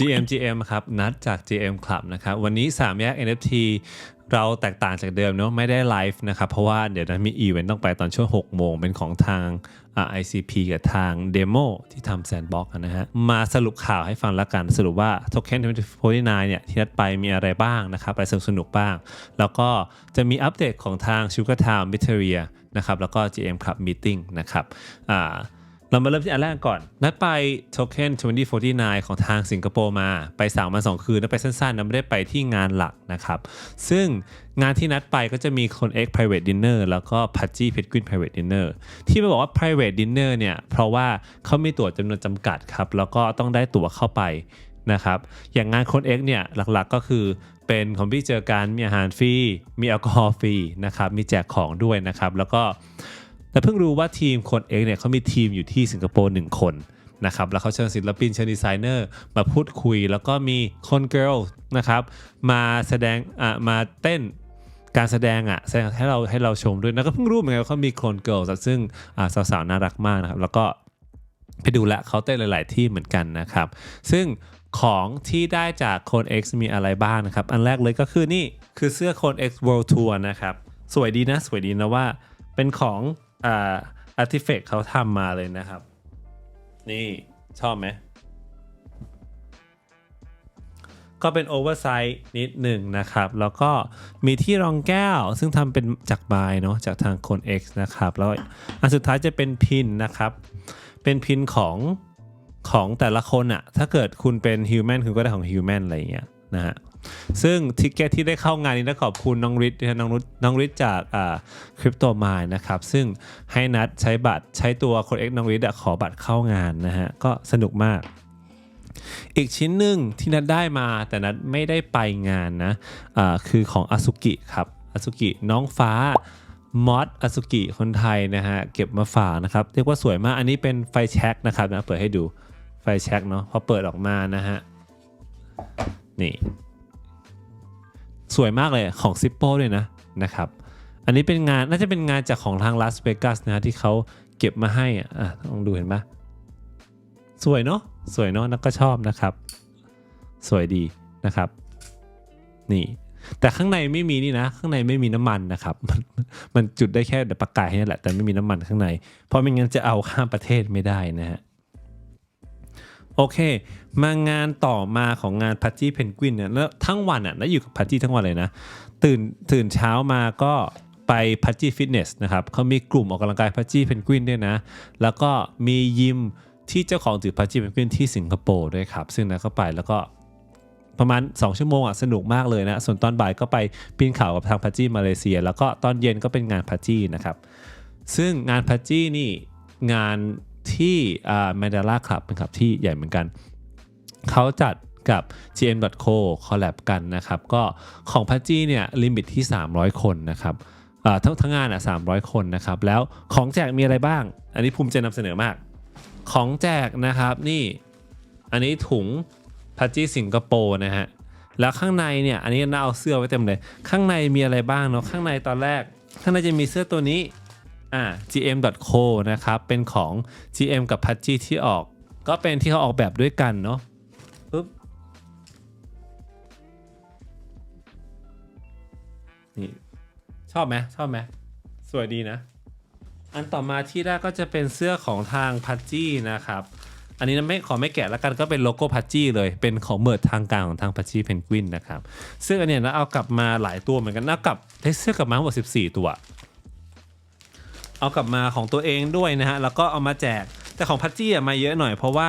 GM GM ครับ นัดจาก GM Club นะครับ วันนี้ 3 แยก NFT เราแตกต่างจากเดิมเนาะไม่ได้ไลฟ์นะครับ เพราะว่าเดี๋ยวนั้นมีอีเวนต์ต้องไปตอนช่วง 6 โมง เป็นของทาง ICP กับทางเดโมที่ทำแซนบ็อกนะฮะ มาสรุปข่าวให้ฟังละกัน สรุปว่า Token 2049เนี่ย ที่นัดไปมีอะไรบ้างนะครับไปสนุกบ้าง แล้วก็จะมีอัปเดตของทาง Sugar Town m i t e r i a นะครับแล้วก็ GM Club Meeting นะครับอ่า เรามาเริ่มที่อันแรกก่อนนัดไป Token 2049 ของทางสิงคโปร์มา ไป3วัน2คืนนัดไปสั้นๆนะไม่ได้ไปที่งานหลักนะครับ ซึ่งงานที่นัดไปก็จะมีคน X Private Dinner แล้วก็ p a g ี Penguin Private Dinner ที่มาบอกว่า Private Dinner เนี่ย เพราะว่าเขามีตั๋วจำนวนจำกัดครับ แล้วก็ต้องได้ตั๋วเข้าไปนะครับ อย่างงานคน X เนี่ยหลักๆก็คือเป็นของพี่เจอกันมีอาหารฟรี มีแอลกอฮอล์ฟรีนะครับ มีแจกของด้วยนะครับ แล้วก็ แต่เพิ่งรู้ว่าทีมคนเองเนี่ยเขามีทีมอยู่ที่สิงคโปร์หนึ่งคนนะครับแล้วเขาเชิญศิลปินเชิญดีไซเนอร์มาพูดคุย แล้วก็มีคนเกิร์ลนะครับมาแสดงอะมาเต้นการแสดงอะแสดงให้เราให้เราชมด้วยแล้วก็เพิ่งรู้เหมือนกันว่าเขามีคนเกิร์ลซึ่งอ่าสาวๆน่ารักมากนะครับแล้วก็ไปดูลวเขาเต้นหลาย ๆ ที่เหมือนกันนะครับ ซึ่งของที่ได้จากโคน X มีอะไรบ้างนะครับ อันแรกเลยก็คือนี่คือเสื้อโคน X World Tour นะครับ สวยดีนะ สวยดีนะว่า เป็นของ อ่าอาร์ติเฟกเขาทำมาเลยนะครับ นี่ชอบไหม ก็เป็นโอเวอร์ไซส์นิดหนึ่งนะครับ แล้วก็มีที่รองแก้วซึ่งทำเป็นจากบายเนาะจากทางคน X นะครับ แล้วอันสุดท้ายจะเป็นพินนะครับ เป็นพินของของแต่ละคนอะถ้าเกิดคุณเป็นฮิวแมนคุณก็ได้ของฮิวแมนอะไรเงี้ยนะฮะ ซึ่งทิกเก็ตที่ได้เข้างานนี้ต้องขอบคุณน้องริทนะน้องริทน้องริทจากคริปโตมายนะครับ ซึ่งให้นัดใช้บัตรใช้ตัวคนเอ็กน้องริทขอบัตรเข้างานนะฮะ ก็สนุกมาก อีกชิ้นหนึ่งที่นัดได้มาแต่นัดไม่ได้ไปงานนะอ่าคือของอาซุกิครับอาซุกิน้องฟ้ามอสอาซุกิคนไทยนะฮะ เก็บมาฝากนะครับ เรียกว่าสวยมากอันนี้เป็นไฟแช็กนะครับนะเปิดให้ดูไฟแช็กเนาะพอเปิดออกมานะฮะ นี่ สวยมากเลยของซิปโป้เลยนะนะครับ อันนี้เป็นงานน่าจะเป็นงานจากของทางลาสเวกัสนะฮะที่เขาเก็บมาให้อะลองดูเห็นปะสวยเนาะสวยเนาะนักก็ชอบนะครับ สวยดีนะครับ นี่ แต่ข้างในไม่มีนี่นะ ข้างในไม่มีน้ำมันนะครับ มันมันจุดได้แค่ประกายนั่แหละแต่ไม่มีน้ำมันข้างใน เพราะไม่งั้นจะเอาข้ามประเทศไม่ได้นะฮะ โอเค มางานต่อมาของงานพั t จี้เพนกวินเนี่ยแล้วทั้งวันอะแล้วอยู่กับพั t จี้ทั้งวันเลยนะ ตื่นตื่นเช้ามาก็ไปพั t จี้ฟิตเนสนะครับเขามีกลุ่มออกกำลังกายพั t จี้เพนกวินด้วยนะ แล้วก็มียิมที่เจ้าของถือพั t จี้เพนกวินที่สิงคโปร์ด้วยครับ ซึ่งนะก็ไปแล้วก็ประมาณ 2 ชั่วโมงอะสนุกมากเลยนะ ส่วนตอนบ่ายก็ไปปีนเขากับทางพั t จี้มาเลเซีย แล้วก็ตอนเย็นก็เป็นงานพั t จี้นะครับ ซึ่งงานพั t จี้นี่งาน ที่อ่า Mandala Club เป็นครับที่ใหญ่เหมือนกัน เขาจัดกับ gm.co คอลแลบกันนะครับ ก็ของพั t จี้เนี่ยลิมิตที่ 300 คนนะครับทั้งทั้งงานอะ300 คนนะครับ แล้วของแจกมีอะไรบ้าง อันนี้ภูมิใจนำเสนอมาก ของแจกนะครับนี่อันนี้ถุงพั t จี้สิงคโปร์นะฮะแล้วข้างในเนี่ยอันนี้น่าเอาเสื้อไว้เต็มเลย ข้างในมีอะไรบ้างเนาะข้างในตอนแรก ข้างในจะมีเสื้อตัวนี้ อ่า gm.co นะครับ เป็นของ gm กับ p a t จี้ที่ออก ก็เป็นที่เขาออกแบบด้วยกันเนาะปึ๊บนี่ชอบไหมชอบไหมสวยดีนะ อันต่อมาที่แรกก็จะเป็นเสื้อของทางพั t จี้นะครับ อันนี้ไม่ขอไม่แกะแล้วกันก็เป็นโลโก้พั t จี้เลย เป็นของเมิดทางการของทางพั t จี้เพนกวินนะครับ ซึ่งอันเนี้ยนะเอากลับมาหลายตัวเหมือนกันนะกลับได้เสื้อกลับมาหมด14 ตัว เอากลับมาของตัวเองด้วยนะฮะแล้วก็เอามาแจกแต่ของพัตจี้อะมาเยอะหน่อยเพราะว่า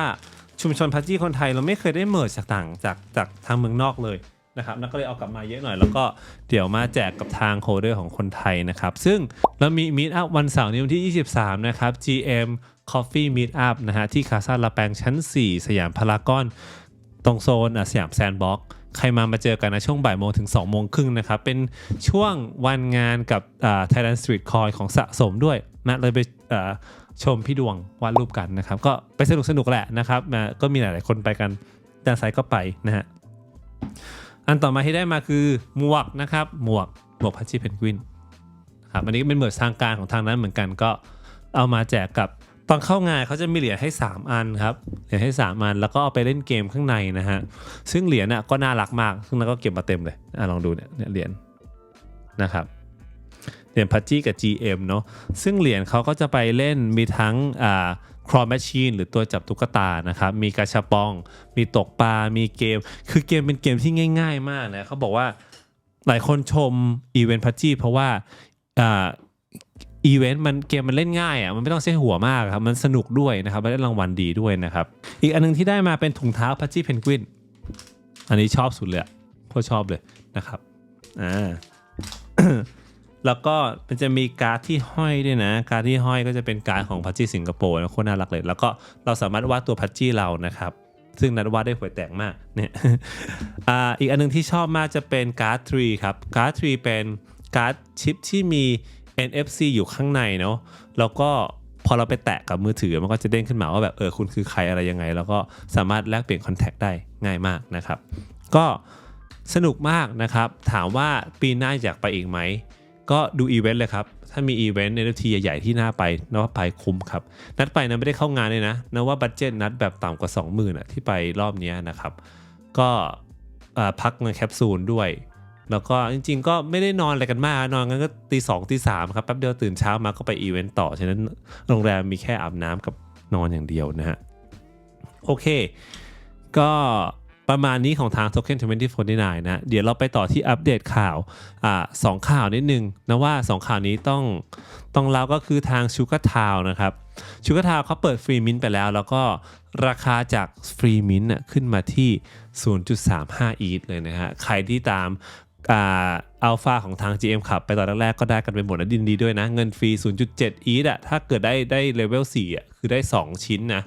ชุมชนพัตจี้คนไทยเราไม่เคยได้เมิร์จจากต่างจากจากทางเมืองนอกเลยนะครับนั่นก็เลยเอากลับมาเยอะหน่อย แล้วก็เดี๋ยวมาแจกกับทางโฮเดอร์ของคนไทยนะครับ ซึ่งเรามีมี t อัพวันเสาร์นี้วันที่ 23 นะครับ GM Coffee Meet Up นะฮะที่คาซาลาแปงชั้น 4 สยามพารากอน ตรงโซนสยามแซนด์บ็อกซ์ ใครมามาเจอกันนะช่วงบ่ายโมงถึง2โมงครึ่งนะครับ เป็นช่วงวันงานกับอ่า Thailand Street Coin ของสะสมด้วยนะเลยไปชมพี่ดวงวาดรูปกันนะครับ ก็ไปสนุกสนุกแหละนะครับนะก็มีหลาย ๆ คนไปกันด้านซ้ายก็ไปนะฮะอันต่อมาที่ได้มาคือหมวกนะครับหมวกหมวกพัชชีเพนกวินครับอันนี้เป็นเหมือนทางการของทางนั้นเหมือนกันก็เอามาแจกกับ ตอนเข้างานเขาจะมีเหรียญให้ 3 อันครับเหรียญให้ 3 อัน แล้วก็เอาไปเล่นเกมข้างในนะฮะซึ่งเหรียญน่ะก็น่ารักมาก ซึ่งเราก็เก็บมาเต็มเลยอะลองดูเนี่ยเนี่ยเหรียญนะครับเหรียญพัจจี้กับ GM เนาะซึ่งเหรียญเขาก็จะไปเล่นมีทั้งอ่าครอ m แมชชีนหรือตัวจับตุ๊กตานะครับ มีกาชาปอง มีตกปลา มีเกม คือเกมเป็นเกมที่ง่าย ๆ มากนะเขาบอกว่าหลายคนชมอีเวนต์พัจจี้เพราะว่า อีเวนต์มันเกมมันเล่นง่ายอะมันไม่ต้องใช้หัวมากครับมันสนุกด้วยนะครับมันได้รางวัลดีด้วยนะครับ อีกอันนึงที่ได้มาเป็นถุงเท้าพัชจี้เพนกวินอันนี้ชอบสุดเลยโคตรชอบเลยนะครับอ่าแล้วก็มันจะมีการ์ดที่ห้อยด้วยนะ การ์ดที่ห้อยก็จะเป็นการ์ดของพัชจี้สิงคโปร์นะโคตรน่ารักเลย แล้วก็เราสามารถวาดตัวพัชจี้เรานะครับซึ่งนัดวาดได้หวยแตกมากเนี่ยอ่าอีกอันนึงที่ชอบมากจะเป็นการ์ดทรีครับการ์ดทรีเป็นการ์ดชิปที่มี NFC อยู่ข้างในเนาะแล้วก็พอเราไปแตะกับมือถือมันก็จะเด้งขึ้นมาว่าแบบเออคุณคือใครอะไรยังไง แล้วก็สามารถแลกเปลี่ยนคอนแทคได้ง่ายมากนะครับ ก็สนุกมากนะครับ ถามว่าปีหน้าอยากไปอีกไหม ก็ดูอีเวนต์เลยครับ ถ้ามีอีเวนต์ NFT ใหญ่ๆที่น่าไปนับว่าไปคุ้มครับ นัดไปนะไม่ได้เข้างานเลยนะนับว่าบัตเจตนัดแบบต่ำกว่า 20,000อะที่ไปรอบนี้นะครับ ก็อ่าพักในแคปซูลด้วย แล้วก็จริง ๆ ก็ไม่ได้นอนอะไรกันมาก นอนกันก็ตีสองตีสามครับแป๊บเดียวตื่นเช้ามาก็ไปอีเวนต์ต่อ ฉะนั้นโรงแรมมีแค่อาบน้ำกับนอนอย่างเดียวนะฮะ โอเค ก็ประมาณนี้ของทาง Token 2049 นะ เดี๋ยวเราไปต่อที่อัปเดตข่าวอ่าสองข่าวนิดนึงนะว่า 2 ข่าวนี้ต้องต้องเล่าก็คือทาง Sugar t o w นะครับ Sugar t o w เขาเปิดฟรีมินต์ไปแล้ว แล้วก็ราคาจากฟรีมินต์ขึ้นมาที่ 0.35 อีทเลยนะฮะ ใครที่ตาม อัลฟาของทาง GM ขับ ไปตอนแรกๆก็ได้กันไปหมดนะดินดีด้วยนะ เงินฟรี 0.7 อีทอะถ้าเกิดได้ได้เลเวล4อะคือได้ 2 ชิ้นนะ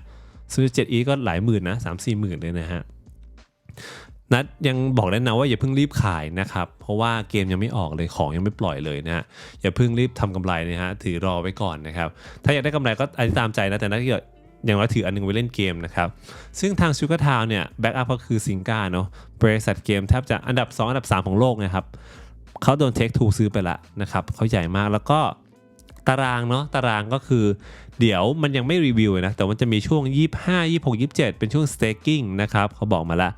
0.7 อีทก็หลายหมื่นนะ3-4 หมื่นเลยนะฮะนัดยังบอกได้นะว่าอย่าเพิ่งรีบขายนะครับ เพราะว่าเกมยังไม่ออกเลยของยังไม่ปล่อยเลยนะฮะอย่าเพิ่งรีบทำกำไรนะฮะถือรอไว้ก่อนนะครับ ถ้าอยากได้กำไรก็อันตามใจนะแต่นัดก็ อย่างน้อยถืออันนึงไว้เล่นเกมนะครับ ซึ่งทางชูการ์ทาวเนี่ยแบ็กอัพก็คือซิงกาเนาะบริษัทเกมแทบจะอันดับ 2 อันดับ 3 ของโลกนะครับเขาโดนเทคทูซื้อไปละนะครับเขาใหญ่มากแล้วก็ตารางเนาะตารางก็คือ เดี๋ยวมันยังไม่รีวิวนะ แต่มันจะมีช่วง 25 26 27 เป็นช่วง staking นะครับเขาบอกมาละ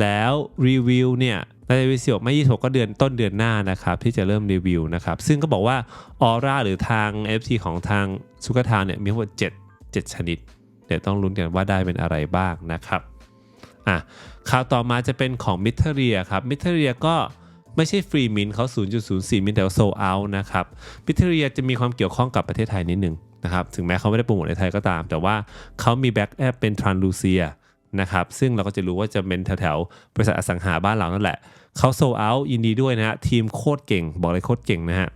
แล้วรีวิวเนี่ยน่าจะวิสิออไม่26 ก็เดือนต้นเดือนหน้านะครับที่จะเริ่มรีวิวนะครับ ซึ่งก็บอกว่าออร่าหรือทาง FT ของทางสุกทานเนี่ยมีทั้งหมด7 7 ชนิด เดี๋ยวต้องลุ้นกันว่าได้เป็นอะไรบ้างนะครับอะข่าวต่อมาจะเป็นของมิเทเรียครับมิเทเรียก็ไม่ใช่ฟรีมินเขา 0.04 มินแต่ว่าโซเอานะครับมิเทเรียจะมีความเกี่ยวข้องกับประเทศไทยนิดนึงนะครับถึงแม้เขาไม่ได้โปรโมทในไทยก็ตาม แต่ว่าเขามีแบ็กแอปเป็นทรานลูเซียนะครับซึ่งเราก็จะรู้ว่าจะเป็นแถวๆบริษัทอสังหาบ้านเรานั่นแหละเขาโซเอายินดีด้วยนะฮะทีมโคตรเก่ง บอกเลยโคตรเก่งนะฮะ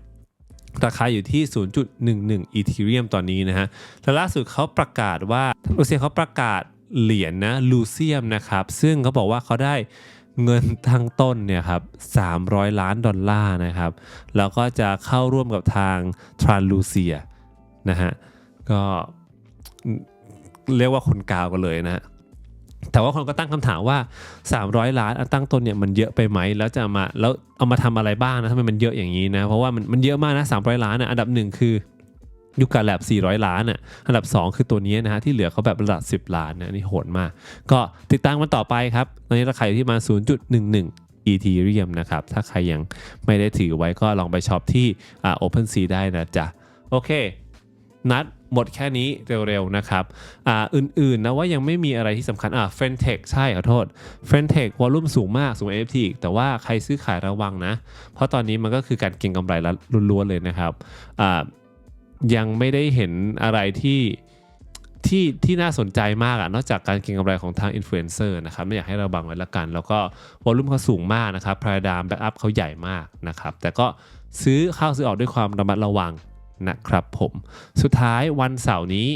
ราคาอยู่ที่ 0.11 อีทีเรียมตอนนี้นะฮะและล่าสุดเขาประกาศว่า รูเซียเขาประกาศเหรียญนะลูเซียมนะครับ ซึ่งเขาบอกว่าเขาได้เงินทั้งต้นเนี่ยครับ300 ล้านดอลลาร์นะครับ แล้วก็จะเข้าร่วมกับทางทรานลูเซียนะฮะ ก็เรียกว่าคนกาวกันเลยนะแต่ว่าคนก็ตั้งคำถามว่า 300 ล้านอันตั้งต้นเนี่ยมันเยอะไปไหมแล้วจะมาแล้วเอามาทำอะไรบ้างนะทำไมมันเยอะอย่างนี้นะ เพราะว่ามันมันเยอะมากนะ300 ล้านนะอันดับหนึ่งคือ ยูกาแลบ400 ล้านอะอันดับ 2 คือตัวนี้นะฮะที่เหลือเขาแบบระดับ 10 ล้านนะนี่โหดมาก ก็ติดตามมันต่อไปครับ ตอนนี้ราคาอยู่ที่มา 0.11อีทีเรียมนะครับ ถ้าใครยังไม่ได้ถือไว้ก็ลองไปช็อปที่อ่า OpenSea ได้นะจ๊ะ โอเค นัดหมดแค่นี้เร็วๆนะครับ อ่า อื่นๆนะว่ายังไม่มีอะไรที่สำคัญ อ่าเฟรนเทคใช่ขอโทษเฟรนเทควอลุ่มสูงมาก สูง NFT อีก แต่ว่าใครซื้อขายระวังนะ เพราะตอนนี้มันก็คือการเก็งกำไรละล้วนๆเลยนะครับ อ่า ยังไม่ได้เห็นอะไรที่ที่ที่น่าสนใจมากอะนอกจากการเก็งกำไรของทางอินฟลูเอนเซอร์นะครับไม่อยากให้เระวังไว้ละกัน แล้วก็วอลลุ่มเขาสูงมากนะครับพรายดามแบ็กอัพเขาใหญ่มากนะครับ แต่ก็ซื้อเข้าซื้อออกด้วยความระมัดระวังนะครับผมสุดท้ายวันเสาร์นี้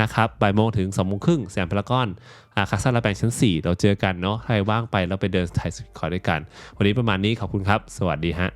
นะครับบ่ายโมงถึง2องโมงครึ่งแซมพารากอนอาคาซาลาแบงชั้น 4 เราเจอกันเนาะใครว่างไปเราไปเดินไทยสคอร์ด้วยกัน วันนี้ประมาณนี้ขอบคุณครับ สวัสดีฮะ